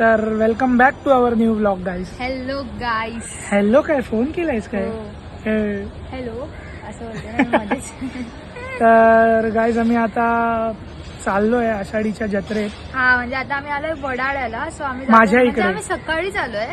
तर welcome back to our new blog guys hello guys hello काय? Phone केलायस काय. हॅलो असं तर गाईज आम्ही आता चाललोय आषाढीच्या जत्रेत. हा म्हणजे आता आम्ही आलोय वडाळ्याला सो आम्ही माझ्या म्हणजे इकडे. आम्ही सकाळीच आलोय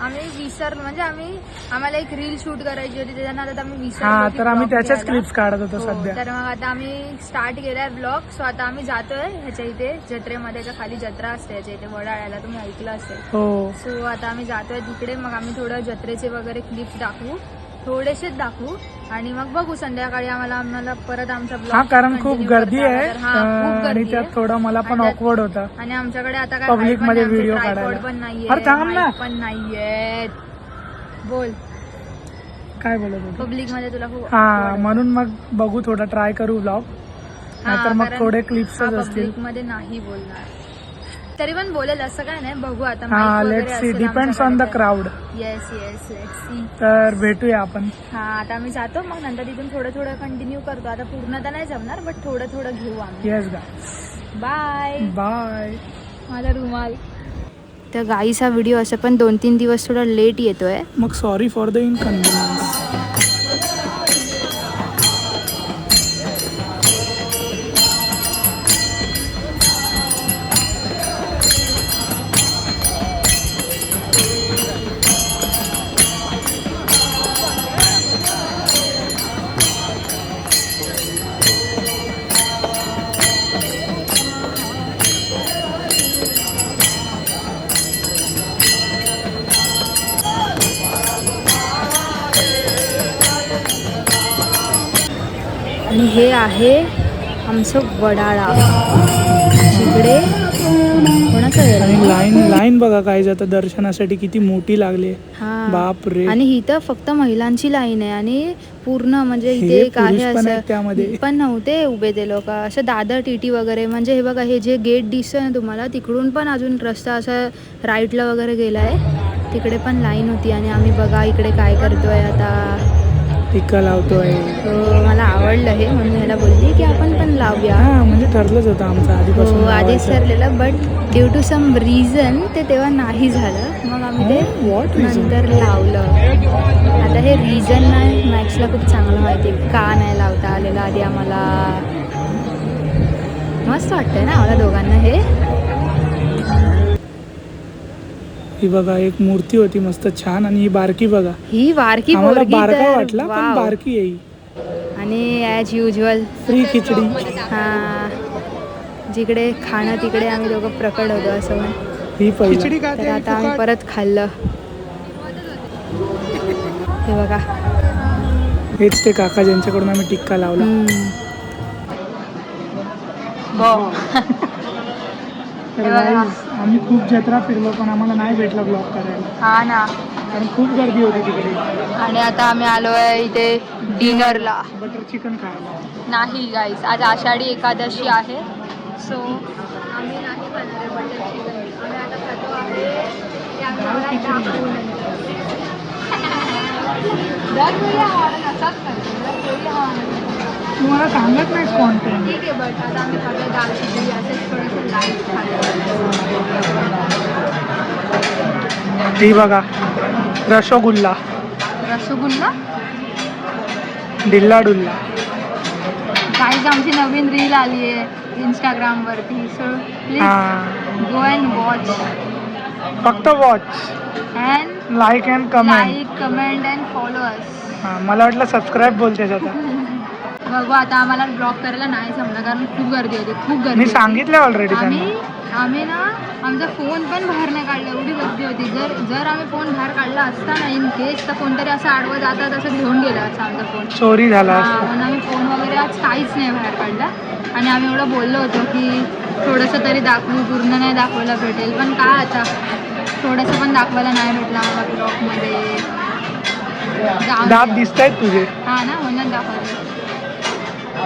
आम्ही विसरलो. म्हणजे आम्ही आम्हाला एक रील शूट करायची होती त्याच्यानं आता आम्ही विसरलो हा की तर आम्ही vlog त्याच्याच घ्यायला. क्लिप्स काढत होतो हो, सध्या. तर मग आता आम्ही स्टार्ट केलाय ब्लॉग सो आता आम्ही जातोय ह्याच्या इथे जत्रेमध्ये. खाली जत्रा असते याच्या इथे वडाळ्याला तुम्ही ऐकलं असेल. हो. सो आता आम्ही जातोय तिकडे. मग आम्ही थोडं जत्रेचे वगैरे क्लिप्स दाखवू. थोडेसेच दाखवू. आणि मग बघू संध्याकाळी आम्हाला आम्हाला परत आमचा ब्लॉग हा कारण खूप गर्दी आहे. आणि त्यात. थोडं मला पण ऑकवर्ड होता. आणि आमच्याकडे आता काय पण मध्ये काढायला. पण नाहीये पण नाहीये बोल. काय बोलत पब्लिकमध्ये तुला खूप हा. म्हणून मग बघू थोडा ट्राय करू ब्लॉग नाहीतर मग थोडे क्लिप्सच हा असतील. मध्ये नाही बोलणार. तरी पण बोलेल असं काय नाही. बघू आता हा let see depends on the crowd yes yes let see तर भेटूया आपण. हा आता आम्ही जातो मग नंतर तिथून थोडं थोडं कंटिन्यू करतो. आता पूर्ण तर नाही जमणार बट थोडं थोडं घेऊ आम्ही. येस गा बाय बाय माझा रुमाल. तर गाईचा व्हिडिओ असं पण दोन तीन दिवस थोडा लेट येतोय. मग सॉरी फॉर द इनकन्व्हिनियन्स आणि हे आहे आमचं वडाळा. जिकडे कोणाचं लाईन लाईन बघा काय जातं दर्शनासाठी किती मोठी लागली. हा. बाप रे आणि ही तर फक्त महिलांची लाईन आहे आणि पूर्ण म्हणजे इथे एक आहे. असं. पण नव्हते उभे ते लोक. असं दादर टीटी वगैरे म्हणजे हे बघा हे जे गेट दिसतंय ना तुम्हाला तिकडून पण अजून रस्ता असा राईटला वगैरे गेलाय. तिकडे पण लाईन होती आणि आम्ही बघा इकडे काय करतोय आता. टिक्का लावतोय. हो, मला आवडलं हे म्हणून ह्याला बोलली की आपण पण लावूया. हा म्हणजे ठरलंच होतं आमचं आधीपासून हो आधीच लावायचं. ठरलेलं but due to some reason ते तेव्हा नाही झालं. मग आम्ही ते what reason? नंतर लावलं. आता हे रिझन नाही मॅक्सला खूप चांगलं माहिती आहे. का नाही लावता आलेलं आधी आम्हाला? मस्त वाटतंय ना आम्हाला दोघांना हे. ही बघा एक मूर्ती होती मस्त छान आणि ही बारकी बघा. ही बारकी आम्हाला पोरगी बारका तर वाटला पण वाव. बारकी आहे ही. आणि ॲज युजल फ्री खिचडी. हा जिकडे खाणं तिकडे आम्ही दोघं प्रकट होतो असं म्हण. ही पहिली. तर आता आम्ही परत खाल्लं. हे बघा. हेच ते काका ज्यांच्याकडून आम्ही टिक्का लावला. हम्म. तर हे बघा. आम्ही खूप जत्रा फिरलो पण आम्हाला नाही भेटला ब्लॉग करायला. हा ना. कारण खूप गर्दी होती तिकडे. आणि आता आम्ही आलोय इथे डिनरला. बटर चिकन खायला. नाही गाईस आज आषाढी एकादशी आहे. सो आम्ही नाही खाणार बटर चिकन आम्ही आता खातो आहे. दरवेळी हा असाच करतो दरवेळी हा तुम्हाला सांगत नाही कॉन्टेंट ठीक आहे बट आता आम्ही खातो दाल खिचडी असेच थोडंसं लाइट खातो. ही बघा रसगुल्ला. रसगुल्ला? डिल्ला डुल्ला काहीच आमची नवीन रील आली आहे इंस्टाग्रामवरती so please go and watch फक्त watch and like and comment like comment and follow अस हा मला वाटलं सबस्क्राईब बोलतेस आता. बघू आता आम्हाला ब्लॉक करायला नाही जमलं कारण खूप गर्दी होती खूप गर्दी मी होती. सांगितलं ऑलरेडी आम्ही त्यांना. आम्ही ना आमचा फोन पण बाहेर नाही काढला एवढी गर्दी होती. जर जर आम्ही फोन बाहेर काढला असता ना इन केस तर कोणतरी असं आडवं जातात असं घेऊन गेला असं आमचा फोन चोरी झाला हा, असता. म्हणून आम्ही फोन वगैरे आज काहीच नाही बाहेर काढला. आणि आम्ही एवढं बोललो होतो की थोडंसं तरी दाखवू पूर्ण नाही दाखवायला भेटेल पण का आता? थोडंसं पण दाखवायला नाही भेटलं आम्हाला ब्लॉगमध्ये जाऊ दात दे. दिसत आहेत तुझे. हा ना म्हणून दाखवलं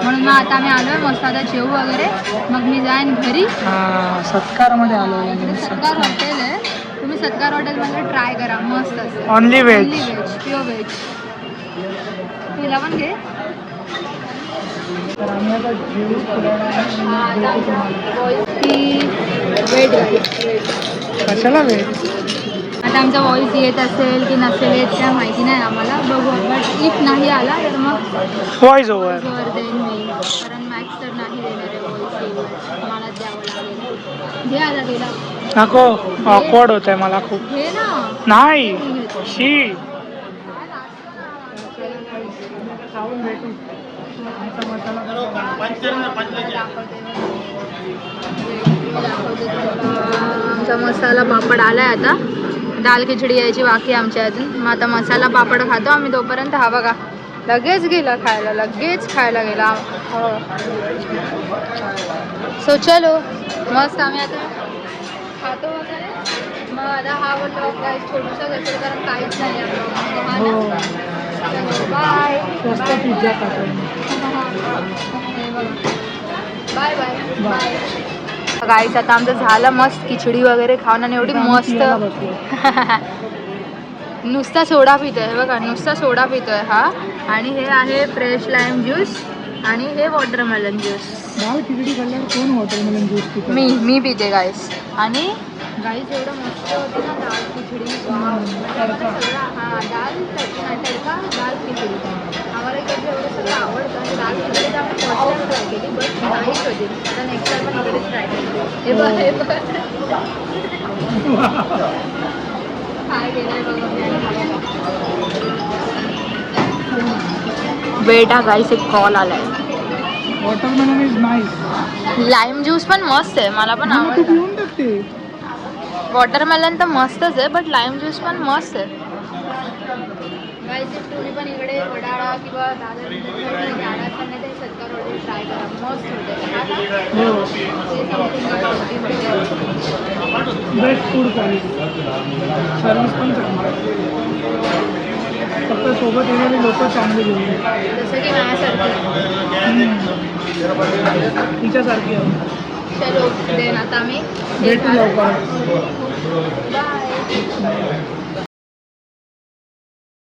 म्हणून मग आता आम्ही आलोय मस्त आता जेवू वगैरे. मग मी जाईन घरी. हा सत्कारमध्ये आलो इकडे सत्कार हॉटेल आहे. तुम्ही सत्कार हॉटेलमध्ये ट्राय करा. मस्त असेल veg. Only veg, pure veg. तुला पण घे. की वेट वेट कशाला वेळ आता आमचा व्हॉइस येत असेल की नसेल येत काय माहिती नाही आम्हाला. बघू बट इफ नाही आला तर मग व्हॉइस ओव्हर देईन मी. कारण मॅक्स तर नाही देणार आहे मला द्यावं लागेल. घे आता तिला. नको. ऑकवर्ड होत आहे मला खूप. घे ना. नाही. शी. आमचा मसाला पापड आलाय आता. दाल खिचडी यायची बाकी आमच्या अजून. मग आता मसाला पापड खातो आम्ही तोपर्यंत. हा बघा लगेच गेला खायला लगेच खायला गेला. सो चलो मस्त आम्ही आता खातो वगैरे. मग आता हा बोलतो काय छोटूसा घेतो कारण काहीच नाही हो बाय बाय बाय बाय गाईच आता आमचं झालं मस्त खिचडी वगैरे खाऊन आणि एवढी मस्त. नुसता सोडा पितोय बघा नुसता सोडा पितोय हा. आणि हे आहे फ्रेश लाईम ज्यूस आणि हे वॉटरमेलन ज्यूस कोण मी मी पिते गाईस आणि गाईस एवढं मस्त होती ना दाल खिचडी हा दाल तडका दाल खिचडी. आम्हाला इकडचं एवढं सगळं आवडतं दाल खिचडी तर आम्ही फर्स्ट टाइम ट्राय केली बट नाहीच होती. आता नेक्स्ट टाइम पण इकडेच ट्राय केली हे बघ हे बघ. काय केलंय बघा बेटा गाईस एक कॉल आलाय. Watermelon is nice lime juice पण मस्त आहे मला पण तू आवडतं. वॉटरमेलन तर मस्तच आहे बट लाईम ज्यूस पण मस्त आहे. तुम्ही पण इकडे वडाळा किंवा दादर नाही सत्कार ट्राय करा. मस्त होते हो. हा का? बेस्ट फूड क्वालिटी सर्विस पण चांगली. फक्त सोबत येणारे लोक चांगले घेऊन जसं की माझ्यासारखी. तिच्यासारखी आहे. चलो देन आता मी भेटू लवकर. बाय